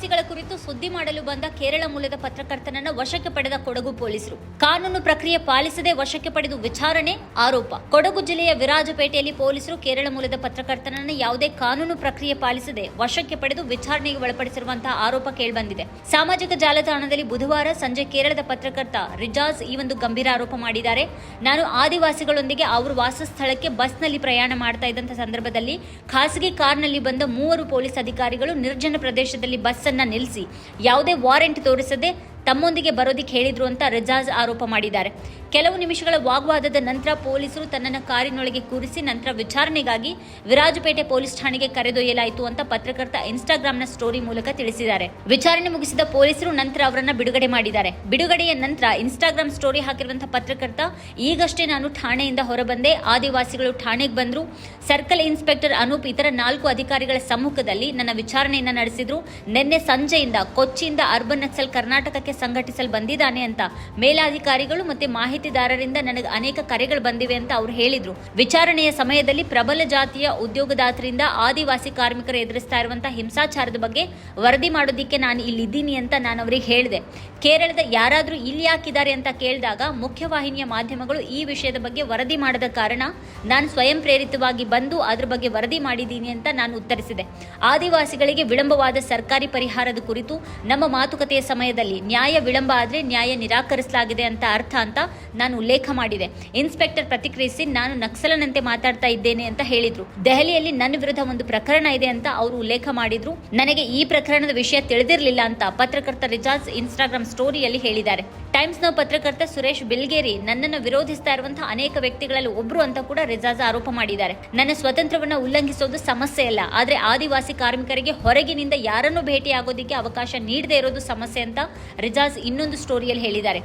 ಆದಿವಾಸಿಗಳ ಕುರಿತು ಸುದ್ದಿ ಮಾಡಲು ಬಂದ ಕೇರಳ ಮೂಲದ ಪತ್ರಕರ್ತನನ್ನ ವಶಕ್ಕೆ ಪಡೆದ ಕೊಡಗು ಪೊಲೀಸರು. ಕಾನೂನು ಪ್ರಕ್ರಿಯೆ ಪಾಲಿಸದೆ ವಶಕ್ಕೆ ಪಡೆದು ವಿಚಾರಣೆ, ಆರೋಪ. ಕೊಡಗು ಜಿಲ್ಲೆಯ ವಿರಾಜಪೇಟೆಯಲ್ಲಿ ಪೊಲೀಸರು ಕೇರಳ ಮೂಲದ ಪತ್ರಕರ್ತನನ್ನ ಯಾವುದೇ ಕಾನೂನು ಪ್ರಕ್ರಿಯೆ ಪಾಲಿಸದೆ ವಶಕ್ಕೆ ಪಡೆದು ವಿಚಾರಣೆಗೆ ಒಳಪಡಿಸಿರುವಂತಹ ಆರೋಪ ಕೇಳಿಬಂದಿದೆ. ಸಾಮಾಜಿಕ ಜಾಲತಾಣದಲ್ಲಿ ಬುಧವಾರ ಸಂಜೆ ಕೇರಳದ ಪತ್ರಕರ್ತ ರಿಜಾಜ್ ಈ ಒಂದು ಗಂಭೀರ ಆರೋಪ ಮಾಡಿದ್ದಾರೆ. ನಾನು ಆದಿವಾಸಿಗಳೊಂದಿಗೆ ಅವರು ವಾಸಸ್ಥಳಕ್ಕೆ ಬಸ್ನಲ್ಲಿ ಪ್ರಯಾಣ ಮಾಡ್ತಾ ಇದ್ದಂಥ ಸಂದರ್ಭದಲ್ಲಿ ಖಾಸಗಿ ಕಾರ್ನಲ್ಲಿ ಬಂದ ಮೂವರು ಪೊಲೀಸ್ ಅಧಿಕಾರಿಗಳು ನಿರ್ಜನ ಪ್ರದೇಶದಲ್ಲಿ ಬಸ್ ಅನ್ನ ನಿಲ್ಲಿಸಿ ಯಾವುದೇ ವಾರೆಂಟ್ ತೋರಿಸದೆ ತಮ್ಮೊಂದಿಗೆ ಬರೋದಿಕ್ಕೆ ಹೇಳಿದ್ರು ಅಂತ ರಜಾಜ್ ಆರೋಪ ಮಾಡಿದ್ದಾರೆ. ಕೆಲವು ನಿಮಿಷಗಳ ವಾಗ್ವಾದದ ನಂತರ ಪೊಲೀಸರು ತನ್ನನ್ನು ಕಾರಿನೊಳಗೆ ಕೂರಿಸಿ ನಂತರ ವಿಚಾರಣೆಗಾಗಿ ವಿರಾಜಪೇಟೆ ಪೊಲೀಸ್ ಠಾಣೆಗೆ ಕರೆದೊಯ್ಯಲಾಯಿತು ಅಂತ ಪತ್ರಕರ್ತ ಇನ್ಸ್ಟಾಗ್ರಾಮ್ನ ಸ್ಟೋರಿ ಮೂಲಕ ತಿಳಿಸಿದ್ದಾರೆ. ವಿಚಾರಣೆ ಮುಗಿಸಿದ ಪೊಲೀಸರು ನಂತರ ಅವರನ್ನ ಬಿಡುಗಡೆ ಮಾಡಿದ್ದಾರೆ. ಬಿಡುಗಡೆಯ ನಂತರ ಇನ್ಸ್ಟಾಗ್ರಾಮ್ ಸ್ಟೋರಿ ಹಾಕಿರುವಂತಹ ಪತ್ರಕರ್ತ, ಈಗಷ್ಟೇ ನಾನು ಠಾಣೆಯಿಂದ ಹೊರಬಂದೆ, ಆದಿವಾಸಿಗಳು ಠಾಣೆಗೆ ಬಂದರು. ಸರ್ಕಲ್ ಇನ್ಸ್ಪೆಕ್ಟರ್ ಅನೂಪ್ ಇತರ ನಾಲ್ಕು ಅಧಿಕಾರಿಗಳ ಸಮ್ಮುಖದಲ್ಲಿ ನನ್ನ ವಿಚಾರಣೆಯನ್ನ ನಡೆಸಿದ್ರು. ನಿನ್ನೆ ಸಂಜೆಯಿಂದ ಕೊಚ್ಚಿಯಿಂದ ಅರ್ಬನ್ ನಕ್ಸಲ್ ಕರ್ನಾಟಕಕ್ಕೆ ಸಂಘಟಿಸಲು ಬಂದಿದ್ದಾನೆ ಅಂತ ಮೇಲಾಧಿಕಾರಿಗಳು ಮತ್ತೆ ಮಾಹಿತಿದಾರರಿಂದ ನನಗೆ ಅನೇಕ ಕರೆಗಳು ಬಂದಿವೆ ಅಂತ ಅವರು ಹೇಳಿದ್ರು. ವಿಚಾರಣೆಯ ಸಮಯದಲ್ಲಿ ಪ್ರಬಲ ಜಾತಿಯ ಉದ್ಯೋಗದಾತರಿಂದ ಆದಿವಾಸಿ ಕಾರ್ಮಿಕರು ಎದುರಿಸ್ತಾ ಇರುವಂತಹ ಹಿಂಸಾಚಾರದ ಬಗ್ಗೆ ವರದಿ ಮಾಡೋದಿಕ್ಕೆ ನಾನು ಇಲ್ಲಿದ್ದೀನಿ ಅಂತ ನಾನು ಅವರಿಗೆ ಹೇಳಿದೆ. ಕೇರಳದ ಯಾರಾದರೂ ಇಲ್ಲಿ ಯಾಕಿದ್ದಾರೆ ಅಂತ ಕೇಳಿದಾಗ ಮುಖ್ಯವಾಹಿನಿಯ ಮಾಧ್ಯಮಗಳು ಈ ವಿಷಯದ ಬಗ್ಗೆ ವರದಿ ಮಾಡದ ಕಾರಣ ನಾನು ಸ್ವಯಂ ಪ್ರೇರಿತವಾಗಿ ಬಂದು ಅದ್ರ ಬಗ್ಗೆ ವರದಿ ಮಾಡಿದ್ದೀನಿ ಅಂತ ನಾನು ಉತ್ತರಿಸಿದೆ. ಆದಿವಾಸಿಗಳಿಗೆ ವಿಳಂಬವಾದ ಸರ್ಕಾರಿ ಪರಿಹಾರದ ಕುರಿತು ನಮ್ಮ ಮಾತುಕತೆಯ ಸಮಯದಲ್ಲಿ ನ್ಯಾಯ ವಿಳಂಬ ಆದರೆ ನ್ಯಾಯ ನಿರಾಕರಿಸಲಾಗಿದೆ ಅಂತ ಅರ್ಥ ಅಂತ ನಾನು ಉಲ್ಲೇಖ ಮಾಡಿದೆ. ಇನ್ಸ್ಪೆಕ್ಟರ್ ಪ್ರತಿಕ್ರಿಯಿಸಿ ನಾನು ನಕ್ಸಲನಂತೆ ಮಾತಾಡ್ತಾ ಇದ್ದೇನೆ ಅಂತ ಹೇಳಿದ್ರು. ದೆಹಲಿಯಲ್ಲಿ ನನ್ನ ವಿರುದ್ಧ ಒಂದು ಪ್ರಕರಣ ಇದೆ ಅಂತ ಅವರು ಉಲ್ಲೇಖ ಮಾಡಿದ್ರು. ನನಗೆ ಈ ಪ್ರಕರಣದ ವಿಷಯ ತಿಳಿದಿರಲಿಲ್ಲ ಅಂತ ಪತ್ರಕರ್ತ ರಿಜಾಜ್ ಇನ್ಸ್ಟಾಗ್ರಾಮ್ ಸ್ಟೋರಿಯಲ್ಲಿ ಹೇಳಿದ್ದಾರೆ. ಟೈಮ್ಸ್ ನೌ ಪತ್ರಕರ್ತ ಸುರೇಶ್ ಬಿಲ್ಗೇರಿ ನನ್ನನ್ನು ವಿರೋಧಿಸ್ತಾ ಇರುವಂತಹ ಅನೇಕ ವ್ಯಕ್ತಿಗಳಲ್ಲಿ ಒಬ್ರು ಅಂತ ಕೂಡ ರಿಜಾಜ್ ಆರೋಪ ಮಾಡಿದ್ದಾರೆ. ನನ್ನ ಸ್ವತಂತ್ರವನ್ನ ಉಲ್ಲಂಘಿಸೋದು ಸಮಸ್ಯೆ ಅಲ್ಲ. ಆದರೆ ಆದಿವಾಸಿ ಕಾರ್ಮಿಕರಿಗೆ ಹೊರಗಿನಿಂದ ಯಾರನ್ನು ಭೇಟಿಯಾಗೋದಿಕ್ಕೆ ಅವಕಾಶ ನೀಡದೇ ಇರೋದು ಸಮಸ್ಯೆ ಅಂತ ರಿಜಾಜ್ ಇನ್ನೊಂದು ಸ್ಟೋರಿಯಲ್ಲಿ ಹೇಳಿದ್ದಾರೆ.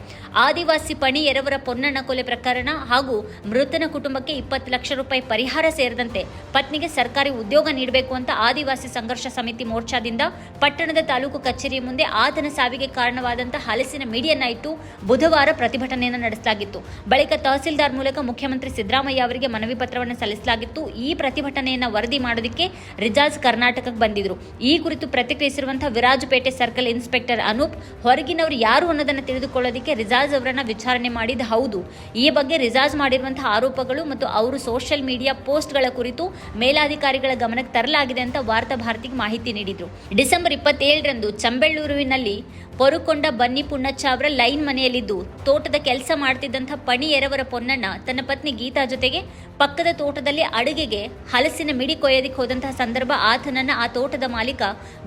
ಆದಿವಾಸಿ ಪಣಿ ಎರವರ ಪೊನ್ನಣ್ಣ ಕೊಲೆ ಪ್ರಕರಣ ಹಾಗೂ ಮೃತನ ಕುಟುಂಬಕ್ಕೆ ಇಪ್ಪತ್ತು ಲಕ್ಷ ರೂಪಾಯಿ ಪರಿಹಾರ ಸೇರಿದಂತೆ ಪತ್ನಿಗೆ ಸರ್ಕಾರಿ ಉದ್ಯೋಗ ನೀಡಬೇಕು ಅಂತ ಆದಿವಾಸಿ ಸಂಘರ್ಷ ಸಮಿತಿ ಮೋರ್ಚಾದಿಂದ ಪಟ್ಟಣದ ತಾಲೂಕು ಕಚೇರಿ ಮುಂದೆ ಆತನ ಸಾವಿಗೆ ಕಾರಣವಾದಂತಹ ಹಲಸಿನ ಮಿಡಿಯನ್ನ ಇಟ್ಟು ಬುಧವಾರ ಪ್ರತಿಭಟನೆಯನ್ನು ನಡೆಸಲಾಗಿತ್ತು. ಬಳಿಕ ತಹಸೀಲ್ದಾರ್ ಮೂಲಕ ಮುಖ್ಯಮಂತ್ರಿ ಸಿದ್ದರಾಮಯ್ಯ ಅವರಿಗೆ ಮನವಿ ಪತ್ರವನ್ನು ಸಲ್ಲಿಸಲಾಗಿತ್ತು. ಈ ಪ್ರತಿಭಟನೆಯನ್ನು ವರದಿ ಮಾಡೋದಕ್ಕೆ ರಿಜಾಜ್ ಕರ್ನಾಟಕಕ್ಕೆ ಬಂದಿದ್ರು. ಈ ಕುರಿತು ಪ್ರತಿಕ್ರಿಯಿಸಿರುವಂತಹ ವಿರಾಜಪೇಟೆ ಸರ್ಕಲ್ ಇನ್ಸ್ಪೆಕ್ಟರ್ ಅನೂಪ್, ಹೊರಗಿನವರು ಯಾರು ಅನ್ನೋದನ್ನು ತಿಳಿದುಕೊಳ್ಳೋದಕ್ಕೆ ರಿಜಾಜ್ ಅವರನ್ನ ವಿಚಾರಣೆ ಮಾಡಿದ ಹೌದು. ಈ ಬಗ್ಗೆ ರಿಜಾಜ್ ಮಾಡಿರುವಂತಹ ಆರೋಪಗಳು ಮತ್ತು ಅವರು ಸೋಷಿಯಲ್ ಮೀಡಿಯಾ ಪೋಸ್ಟ್ಗಳ ಕುರಿತು ಮೇಲಾಧಿಕಾರಿಗಳ ಗಮನಕ್ಕೆ ತರಲಾಗಿದೆ ಅಂತ ವಾರ್ತಾ ಭಾರತಿಗೆ ಮಾಹಿತಿ ನೀಡಿದ್ರು. ಡಿಸೆಂಬರ್ ಇಪ್ಪತ್ತೇಳರಂದು ಚಂಬೆಳ್ಳೂರುವಿನಲ್ಲಿ ಪೊರುಕೊಂಡ ಬನ್ನಿ ಪುಣ್ಣಚ್ಚ ಅವರ ಲೈನ್ ಮನೆಯಲ್ಲಿದ್ದು ತೋಟದ ಕೆಲಸ ಮಾಡ್ತಿದ್ದಂಥ ಪಣಿಯರವರ ಪೊನ್ನಣ್ಣ ತನ್ನ ಪತ್ನಿ ಗೀತಾ ಜೊತೆಗೆ ಪಕ್ಕದ ತೋಟದಲ್ಲಿ ಅಡುಗೆಗೆ ಹಲಸಿನ ಮಿಡಿ ಕೊಯ್ಯೋದಕ್ಕೆ ಹೋದಂತಹ ಸಂದರ್ಭ ಆತನನ್ನ ಆ ತೋಟದ ಮಾಲೀಕ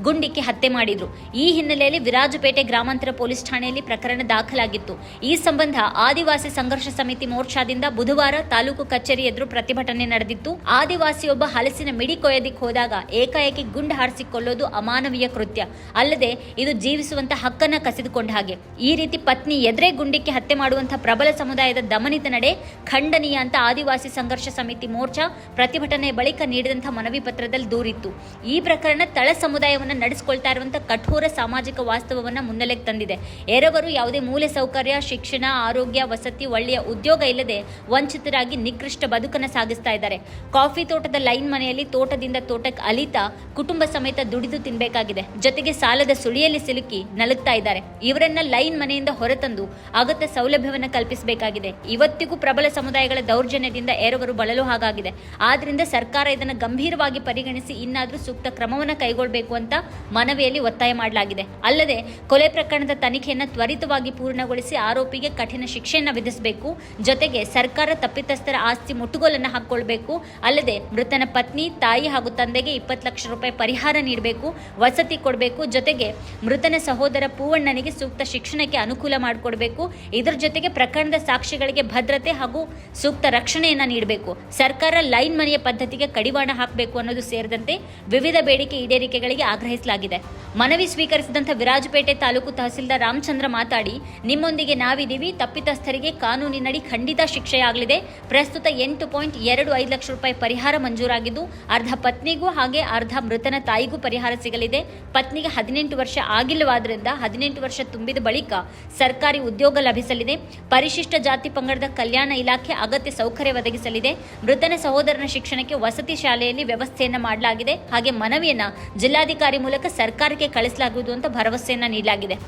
ಗುಂಡಿಕ್ಕಿ ಹತ್ಯೆ ಮಾಡಿದ್ರು. ಈ ಹಿನ್ನೆಲೆಯಲ್ಲಿ ವಿರಾಜಪೇಟೆ ಗ್ರಾಮಾಂತರ ಪೊಲೀಸ್ ಠಾಣೆಯಲ್ಲಿ ಪ್ರಕರಣ ದಾಖಲಾಗಿತ್ತು. ಈ ಸಂಬಂಧ ಆದಿವಾಸಿ ಸಂಘರ್ಷ ಸಮಿತಿ ಮೋರ್ಚಾದಿಂದ ಬುಧವಾರ ತಾಲೂಕು ಕಚೇರಿ ಎದುರು ಪ್ರತಿಭಟನೆ ನಡೆದಿತ್ತು. ಆದಿವಾಸಿಯೊಬ್ಬ ಹಲಸಿನ ಮಿಡಿ ಕೊಯ್ಯೋದಿಕ್ಕೆ ಹೋದಾಗ ಏಕಾಏಕಿ ಗುಂಡು ಹಾರಿಸಿಕೊಳ್ಳೋದು ಅಮಾನವೀಯ ಕೃತ್ಯ. ಅಲ್ಲದೆ ಇದು ಜೀವಿಸುವಂತ ಹಕ್ಕನ್ನ ಕಸಿದುಕೊಂಡ ಹಾಗೆ. ಈ ರೀತಿ ಪತ್ನಿ ಎದುರೇ ಗುಂಡಿಕ್ಕೆ ಹತ್ಯೆ ಮಾಡುವಂತಹ ಪ್ರಬಲ ಸಮುದಾಯದ ದಮನಿತ ನಡೆ ಖಂಡನೀಯ ಅಂತ ಆದಿವಾಸಿ ಸಂಘರ್ಷ ಸಮಿತಿ ಮೋರ್ಚಾ ಪ್ರತಿಭಟನೆ ಬಳಿಕ ನೀಡಿದಂತಹ ಮನವಿ ಪತ್ರದಲ್ಲಿ ದೂರಿತ್ತು. ಈ ಪ್ರಕರಣ ತಳ ಸಮುದಾಯವನ್ನು ನಡೆಸಿಕೊಳ್ತಾ ಇರುವಂತಹ ಕಠೋರ ಸಾಮಾಜಿಕ ವಾಸ್ತವವನ್ನು ಮುನ್ನೆಲೆಗೆ ತಂದಿದೆ. ಎರವರು ಯಾವುದೇ ಮೂಲ ಸೌಕರ್ಯ, ಶಿಕ್ಷಣ, ಆರೋಗ್ಯ, ವಸತಿ, ಒಳ್ಳೆಯ ಉದ್ಯೋಗ ಇಲ್ಲದೆ ವಂಚಿತರಾಗಿ ನಿಕೃಷ್ಟ ಬದುಕನ್ನು ಸಾಗಿಸ್ತಾ ಇದ್ದಾರೆ. ಕಾಫಿ ತೋಟದ ಲೈನ್ ಮನೆಯಲ್ಲಿ ತೋಟದಿಂದ ತೋಟಕ್ಕೆ ಅಲಿತಾ ಕುಟುಂಬ ಸಮೇತ ದುಡಿದು ತಿನ್ಬೇಕಾಗಿದೆ. ಜೊತೆಗೆ ಸಾಲದ ಸುಳಿಯಲ್ಲಿ ಸಿಲುಕಿ ನಲುಗ್ತಾ ಇದ್ದಾರೆ. ಇವರನ್ನ ಲೈನ್ ಮನೆಯಿಂದ ಹೊರತಂದು ಅಗತ್ಯ ಸೌಲಭ್ಯವನ್ನು ಕಲ್ಪಿಸಬೇಕಾಗಿದೆ. ಇವತ್ತಿಗೂ ಪ್ರಬಲ ಸಮುದಾಯಗಳ ದೌರ್ಜನ್ಯದಿಂದ ಎರವರು ಬಳಲು ಹಾಗಾಗಿದೆ. ಆದ್ರಿಂದ ಸರ್ಕಾರ ಇದನ್ನು ಗಂಭೀರವಾಗಿ ಪರಿಗಣಿಸಿ ಇನ್ನಾದರೂ ಸೂಕ್ತ ಕ್ರಮವನ್ನು ಕೈಗೊಳ್ಳಬೇಕು ಅಂತ ಮನವಿಯಲ್ಲಿ ಒತ್ತಾಯ ಮಾಡಲಾಗಿದೆ. ಅಲ್ಲದೆ ಕೊಲೆ ಪ್ರಕರಣದ ತನಿಖೆಯನ್ನು ತ್ವರಿತವಾಗಿ ಪೂರ್ಣಗೊಳಿಸಿ ಆರೋಪಿಗೆ ಕಠಿಣ ಶಿಕ್ಷೆಯನ್ನು ವಿಧಿಸಬೇಕು. ಜೊತೆಗೆ ಸರ್ಕಾರ ತಪ್ಪಿತಸ್ಥರ ಆಸ್ತಿ ಮುಟ್ಟುಗೋಲನ್ನು ಹಾಕೊಳ್ಬೇಕು ಅಲ್ಲದೆ ಮೃತನ ಪತ್ನಿ, ತಾಯಿ ಹಾಗೂ ತಂದೆಗೆ ಇಪ್ಪತ್ತು ಲಕ್ಷ ರೂಪಾಯಿ ಪರಿಹಾರ ನೀಡಬೇಕು, ವಸತಿ ಕೊಡಬೇಕು. ಜೊತೆಗೆ ಮೃತನ ಸಹೋದರ ಪೂವಣ್ಣನಿಗೆ ಸೂಕ್ತ ಶಿಕ್ಷಣಕ್ಕೆ ಅನುಕೂಲ ಮಾಡಿಕೊಡ್ಬೇಕು. ಇದರ ಜೊತೆಗೆ ಪ್ರಕರಣದ ಸಾಕ್ಷಿಗಳಿಗೆ ಭದ್ರತೆ ಹಾಗೂ ಸೂಕ್ತ ರಕ್ಷಣೆಯನ್ನ ನೀಡಬೇಕು. ಸರ್ಕಾರ ಲೈನ್ ಮನೆಯ ಪದ್ಧತಿಗೆ ಕಡಿವಾಣ ಹಾಕಬೇಕು ಅನ್ನೋದು ಸೇರಿದಂತೆ ವಿವಿಧ ಬೇಡಿಕೆ ಈಡೇರಿಕೆಗಳಿಗೆ ಆಗ್ರಹಿಸಲಾಗಿದೆ. ಮನವಿ ಸ್ವೀಕರಿಸಿದಂಥ ವಿರಾಜಪೇಟೆ ತಾಲೂಕು ತಹಸೀಲ್ದಾರ್ ರಾಮಚಂದ್ರ ಮಾತಾಡಿ, ನಿಮ್ಮೊಂದಿಗೆ ನಾವಿದ್ದೀವಿ, ತಪ್ಪಿತಸ್ಥರಿಗೆ ಕಾನೂನಿನಡಿ ಖಂಡಿತ ಶಿಕ್ಷೆಯಾಗಲಿದೆ ಪ್ರಸ್ತುತ ಎಂಟು ಪಾಯಿಂಟ್ ಎರಡು ಐದು ಲಕ್ಷ ರೂಪಾಯಿ ಪರಿಹಾರ ಮಂಜೂರಾಗಿದ್ದು, ಅರ್ಧ ಪತ್ನಿಗೂ ಹಾಗೆ ಅರ್ಧ ಮೃತನ ತಾಯಿಗೂ ಪರಿಹಾರ ಸಿಗಲಿದೆ. ಪತ್ನಿಗೆ ಹದಿನೆಂಟು ವರ್ಷ ಆಗಿಲ್ಲವಾದ್ರಿಂದ ಹದಿನೆಂಟು ವರ್ಷ ತುಂಬಿದ ಬಳಿಕ ಸರ್ಕಾರಿ ಉದ್ಯೋಗ ಲಭಿಸಲಿದೆ. ಪರಿಶಿಷ್ಟ ಜಾತಿ ಪಂಗಡದ ಕಲ್ಯಾಣ ಇಲಾಖೆ ಅಗತ್ಯ ಸೌಕರ್ಯ ಒದಗಿಸಲಿದೆ. ಮೃತನ ಸಹೋದರನ ಶಿಕ್ಷಣಕ್ಕೆ ವಸತಿ ಶಾಲೆಯಲ್ಲಿ ವ್ಯವಸ್ಥೆಯನ್ನು ಮಾಡಲಾಗಿದೆ. ಹಾಗೆ ಮನವಿಯನ್ನು ಜಿಲ್ಲಾಧಿಕಾರಿ ಮೂಲಕ ಸರ್ಕಾರಕ್ಕೆ ಕಳಿಸಲಾಗುವುದು ಅಂತ ಭರವಸೆಯನ್ನ ನೀಡಲಾಗಿದೆ.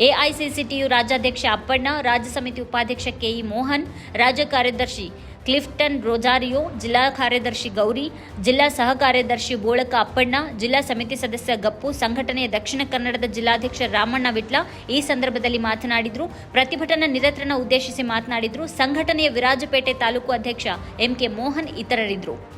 ಎಐಸಿಸಿಟಿಯು ರಾಜ್ಯಾಧ್ಯಕ್ಷ ಅಪ್ಪಣ್ಣ, ರಾಜ್ಯ ಸಮಿತಿ ಉಪಾಧ್ಯಕ್ಷ ಕೆಇ ಮೋಹನ್, ರಾಜ್ಯ ಕಾರ್ಯದರ್ಶಿ ಕ್ಲಿಫ್ಟನ್ ರೋಜಾರಿಯೋ ಜಿಲ್ಲಾ ಕಾರ್ಯದರ್ಶಿ ಗೌರಿ, ಜಿಲ್ಲಾ ಸಹ ಕಾರ್ಯದರ್ಶಿ ಬೋಳಕ ಅಪ್ಪಣ್ಣ, ಜಿಲ್ಲಾ ಸಮಿತಿ ಸದಸ್ಯ ಗಪ್ಪು ಸಂಘಟನೆಯ ದಕ್ಷಿಣ ಕನ್ನಡದ ಜಿಲ್ಲಾಧ್ಯಕ್ಷ ರಾಮಣ್ಣ ವಿಟ್ಲ ಈ ಸಂದರ್ಭದಲ್ಲಿ ಮಾತನಾಡಿದರು. ಪ್ರತಿಭಟನಾ ನಿರತರನ್ನು ಉದ್ದೇಶಿಸಿ ಮಾತನಾಡಿದರು. ಸಂಘಟನೆಯ ವಿರಾಜಪೇಟೆ ತಾಲೂಕು ಅಧ್ಯಕ್ಷ ಎಂಕೆ ಮೋಹನ್ ಇತರರಿದ್ದರು.